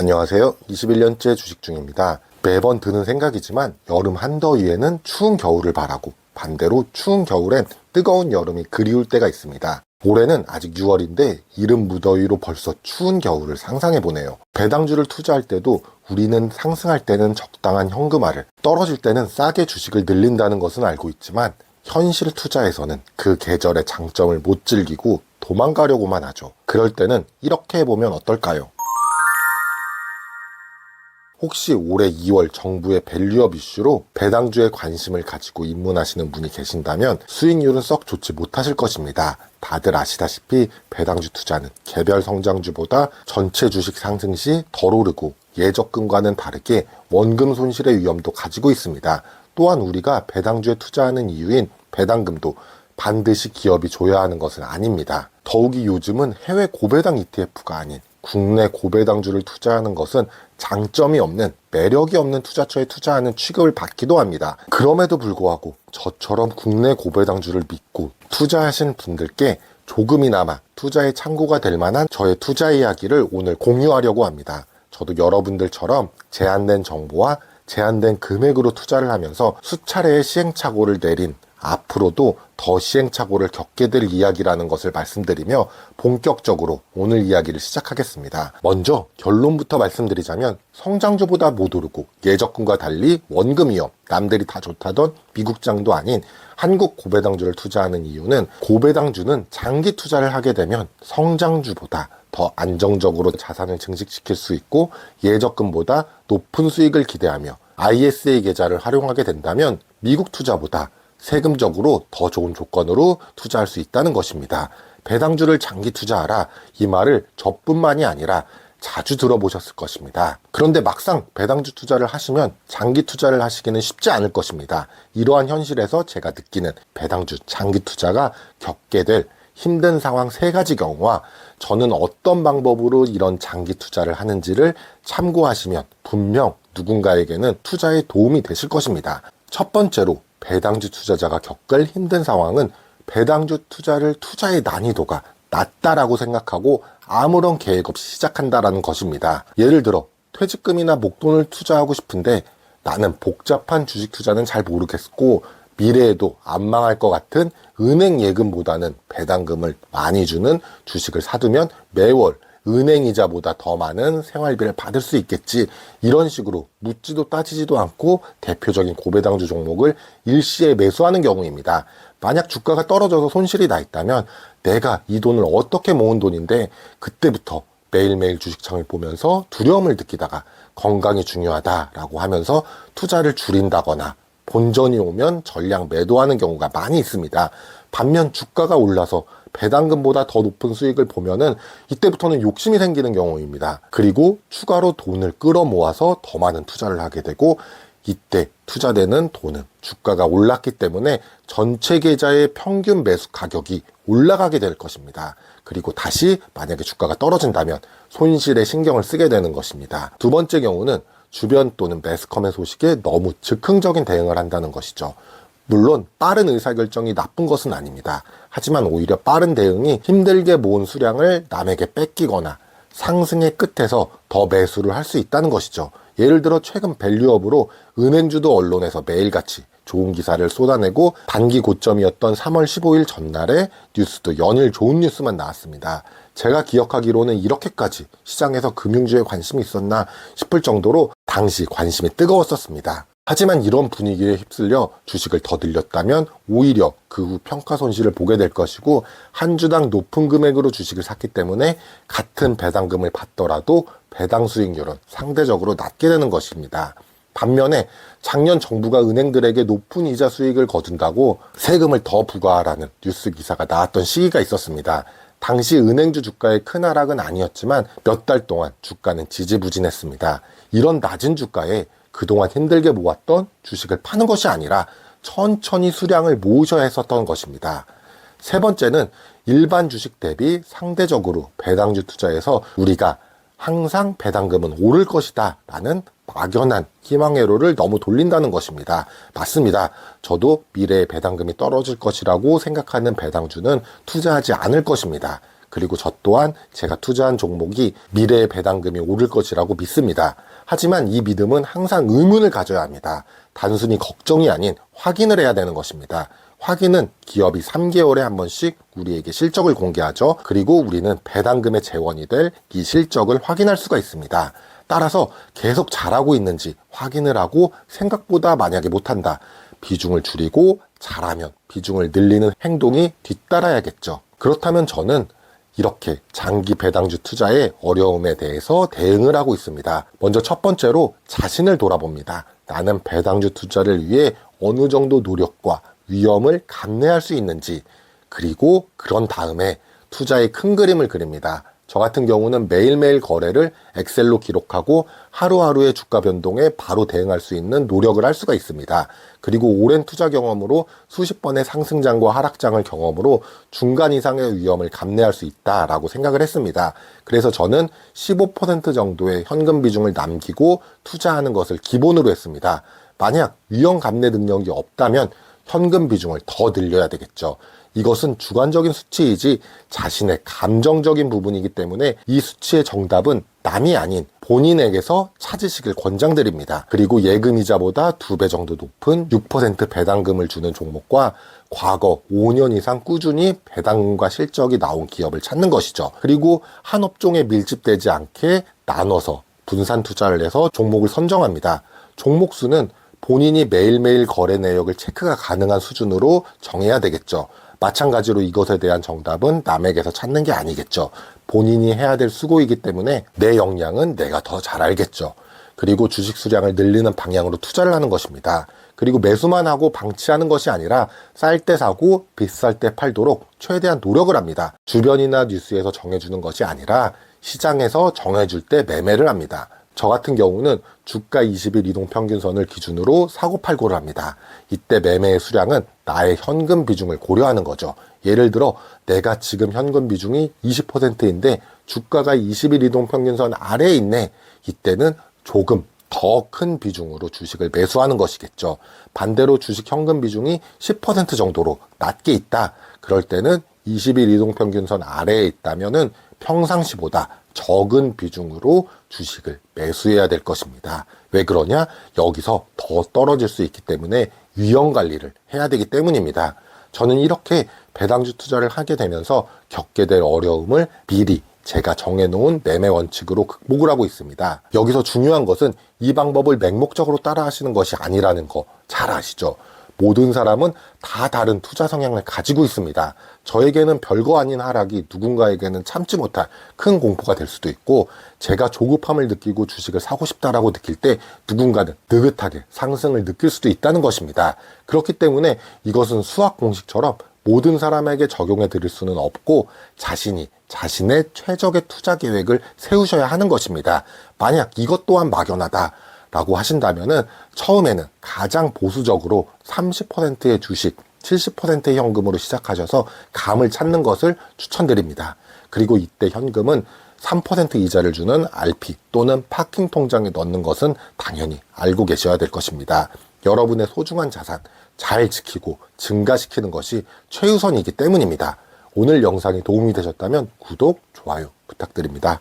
안녕하세요. 21년째 주식 중입니다. 매번 드는 생각이지만 여름 한더위에는 추운 겨울을 바라고 반대로 추운 겨울엔 뜨거운 여름이 그리울 때가 있습니다. 올해는 아직 6월인데 이른 무더위로 벌써 추운 겨울을 상상해 보네요. 배당주를 투자할 때도 우리는 상승할 때는 적당한 현금화를, 떨어질 때는 싸게 주식을 늘린다는 것은 알고 있지만 현실 투자에서는 그 계절의 장점을 못 즐기고 도망가려고만 하죠. 그럴 때는 이렇게 해보면 어떨까요? 혹시 올해 2월 정부의 밸류업 이슈로 배당주에 관심을 가지고 입문하시는 분이 계신다면 수익률은 썩 좋지 못하실 것입니다. 다들 아시다시피 배당주 투자는 개별 성장주보다 전체 주식 상승 시 덜 오르고 예적금과는 다르게 원금 손실의 위험도 가지고 있습니다. 또한 우리가 배당주에 투자하는 이유인 배당금도 반드시 기업이 줘야 하는 것은 아닙니다. 더욱이 요즘은 해외 고배당 ETF가 아닌 국내 고배당주를 투자하는 것은 장점이 없는 매력이 없는 투자처에 투자하는 취급을 받기도 합니다. 그럼에도 불구하고 저처럼 국내 고배당주를 믿고 투자하신 분들께 조금이나마 투자의 참고가 될 만한 저의 투자 이야기를 오늘 공유하려고 합니다. 저도 여러분들처럼 제한된 정보와 제한된 금액으로 투자를 하면서 수차례의 시행착오를 내린 앞으로도 더 시행착오를 겪게 될 이야기라는 것을 말씀드리며 본격적으로 오늘 이야기를 시작하겠습니다. 먼저 결론부터 말씀드리자면 성장주보다 못 오르고 예적금과 달리 원금 위험, 남들이 다 좋다던 미국장도 아닌 한국 고배당주를 투자하는 이유는 고배당주는 장기 투자를 하게 되면 성장주보다 더 안정적으로 자산을 증식시킬 수 있고 예적금보다 높은 수익을 기대하며 ISA 계좌를 활용하게 된다면 미국 투자보다 세금적으로 더 좋은 조건으로 투자할 수 있다는 것입니다. 배당주를 장기 투자하라 이 말을 저뿐만이 아니라 자주 들어보셨을 것입니다. 그런데 막상 배당주 투자를 하시면 장기 투자를 하시기는 쉽지 않을 것입니다. 이러한 현실에서 제가 느끼는 배당주 장기 투자가 겪게 될 힘든 상황 세 가지 경우와 저는 어떤 방법으로 이런 장기 투자를 하는지를 참고하시면 분명 누군가에게는 투자에 도움이 되실 것입니다. 첫 번째로 배당주 투자자가 겪을 힘든 상황은 배당주 투자를 투자의 난이도가 낮다라고 생각하고 아무런 계획 없이 시작한다라는 것입니다. 예를 들어 퇴직금이나 목돈을 투자하고 싶은데 나는 복잡한 주식 투자는 잘 모르겠고 미래에도 안 망할 것 같은 은행 예금보다는 배당금을 많이 주는 주식을 사두면 매월 은행 이자보다 더 많은 생활비를 받을 수 있겠지. 이런 식으로 묻지도 따지지도 않고 대표적인 고배당주 종목을 일시에 매수하는 경우입니다. 만약 주가가 떨어져서 손실이 나 있다면 내가 이 돈을 어떻게 모은 돈인데 그때부터 매일매일 주식창을 보면서 두려움을 느끼다가 건강이 중요하다라고 하면서 투자를 줄인다거나 본전이 오면 전량 매도하는 경우가 많이 있습니다. 반면 주가가 올라서 배당금보다 더 높은 수익을 보면은 이때부터는 욕심이 생기는 경우입니다. 그리고 추가로 돈을 끌어 모아서 더 많은 투자를 하게 되고 이때 투자되는 돈은 주가가 올랐기 때문에 전체 계좌의 평균 매수 가격이 올라가게 될 것입니다. 그리고 다시 만약에 주가가 떨어진다면 손실에 신경을 쓰게 되는 것입니다. 두 번째 경우는 주변 또는 매스컴의 소식에 너무 즉흥적인 대응을 한다는 것이죠. 물론 빠른 의사결정이 나쁜 것은 아닙니다. 하지만 오히려 빠른 대응이 힘들게 모은 수량을 남에게 뺏기거나 상승의 끝에서 더 매수를 할 수 있다는 것이죠. 예를 들어 최근 밸류업으로 은행주도 언론에서 매일같이 좋은 기사를 쏟아내고 단기 고점이었던 3월 15일 전날에 뉴스도 연일 좋은 뉴스만 나왔습니다. 제가 기억하기로는 이렇게까지 시장에서 금융주에 관심이 있었나 싶을 정도로 당시 관심이 뜨거웠었습니다. 하지만 이런 분위기에 휩쓸려 주식을 더 늘렸다면 오히려 그 후 평가 손실을 보게 될 것이고 한 주당 높은 금액으로 주식을 샀기 때문에 같은 배당금을 받더라도 배당 수익률은 상대적으로 낮게 되는 것입니다. 반면에 작년 정부가 은행들에게 높은 이자 수익을 거둔다고 세금을 더 부과하라는 뉴스 기사가 나왔던 시기가 있었습니다. 당시 은행주 주가의 큰 하락은 아니었지만 몇 달 동안 주가는 지지부진했습니다. 이런 낮은 주가에 그동안 힘들게 모았던 주식을 파는 것이 아니라 천천히 수량을 모으셔야 했었던 것입니다. 세 번째는 일반 주식 대비 상대적으로 배당주 투자에서 우리가 항상 배당금은 오를 것이다 라는 막연한 희망회로를 너무 돌린다는 것입니다. 맞습니다. 저도 미래에 배당금이 떨어질 것이라고 생각하는 배당주는 투자하지 않을 것입니다. 그리고 저 또한 제가 투자한 종목이 미래의 배당금이 오를 것이라고 믿습니다. 하지만 이 믿음은 항상 의문을 가져야 합니다. 단순히 걱정이 아닌 확인을 해야 되는 것입니다. 확인은 기업이 3개월에 한 번씩 우리에게 실적을 공개하죠. 그리고 우리는 배당금의 재원이 될 이 실적을 확인할 수가 있습니다. 따라서 계속 잘하고 있는지 확인을 하고 생각보다 만약에 못한다. 비중을 줄이고 잘하면 비중을 늘리는 행동이 뒤따라야겠죠. 그렇다면 저는 이렇게 장기 배당주 투자의 어려움에 대해서 대응을 하고 있습니다. 먼저 첫 번째로 자신을 돌아봅니다. 나는 배당주 투자를 위해 어느 정도 노력과 위험을 감내할 수 있는지, 그리고 그런 다음에 투자의 큰 그림을 그립니다. 저 같은 경우는 매일매일 거래를 엑셀로 기록하고 하루하루의 주가 변동에 바로 대응할 수 있는 노력을 할 수가 있습니다. 그리고 오랜 투자 경험으로 수십 번의 상승장과 하락장을 경험으로 중간 이상의 위험을 감내할 수 있다라고 생각을 했습니다. 그래서 저는 15% 정도의 현금 비중을 남기고 투자하는 것을 기본으로 했습니다. 만약 위험 감내 능력이 없다면 현금 비중을 더 늘려야 되겠죠. 이것은 주관적인 수치이지 자신의 감정적인 부분이기 때문에 이 수치의 정답은 남이 아닌 본인에게서 찾으시길 권장드립니다. 그리고 예금이자보다 두 배 정도 높은 6% 배당금을 주는 종목과 과거 5년 이상 꾸준히 배당금과 실적이 나온 기업을 찾는 것이죠. 그리고 한 업종에 밀집되지 않게 나눠서 분산 투자를 해서 종목을 선정합니다. 종목 수는 본인이 매일매일 거래 내역을 체크가 가능한 수준으로 정해야 되겠죠. 마찬가지로 이것에 대한 정답은 남에게서 찾는 게 아니겠죠. 본인이 해야 될 수고이기 때문에 내 역량은 내가 더 잘 알겠죠. 그리고 주식 수량을 늘리는 방향으로 투자를 하는 것입니다. 그리고 매수만 하고 방치하는 것이 아니라 쌀 때 사고 비쌀 때 팔도록 최대한 노력을 합니다. 주변이나 뉴스에서 정해주는 것이 아니라 시장에서 정해줄 때 매매를 합니다. 저 같은 경우는 주가 20일 이동 평균선을 기준으로 사고 팔고를 합니다. 이때 매매의 수량은 나의 현금 비중을 고려하는 거죠. 예를 들어 내가 지금 현금 비중이 20%인데 주가가 20일 이동 평균선 아래에 있네. 이때는 조금 더 큰 비중으로 주식을 매수하는 것이겠죠. 반대로 주식 현금 비중이 10% 정도로 낮게 있다. 그럴 때는 20일 이동 평균선 아래에 있다면은 평상시보다 적은 비중으로 주식을 매수해야 될 것입니다. 왜 그러냐? 여기서 더 떨어질 수 있기 때문에 위험 관리를 해야 되기 때문입니다. 저는 이렇게 배당주 투자를 하게 되면서 겪게 될 어려움을 미리 제가 정해놓은 매매 원칙으로 극복을 하고 있습니다. 여기서 중요한 것은 이 방법을 맹목적으로 따라 하시는 것이 아니라는 거 잘 아시죠? 모든 사람은 다 다른 투자 성향을 가지고 있습니다. 저에게는 별거 아닌 하락이 누군가에게는 참지 못할 큰 공포가 될 수도 있고, 제가 조급함을 느끼고 주식을 사고 싶다라고 느낄 때 누군가는 느긋하게 상승을 느낄 수도 있다는 것입니다. 그렇기 때문에 이것은 수학 공식처럼 모든 사람에게 적용해 드릴 수는 없고, 자신이 자신의 최적의 투자 계획을 세우셔야 하는 것입니다. 만약 이것 또한 막연하다. 라고 하신다면은 처음에는 가장 보수적으로 30%의 주식, 70%의 현금으로 시작하셔서 감을 찾는 것을 추천드립니다. 그리고 이때 현금은 3% 이자를 주는 RP 또는 파킹 통장에 넣는 것은 당연히 알고 계셔야 될 것입니다. 여러분의 소중한 자산 잘 지키고 증가시키는 것이 최우선이기 때문입니다. 오늘 영상이 도움이 되셨다면 구독, 좋아요 부탁드립니다.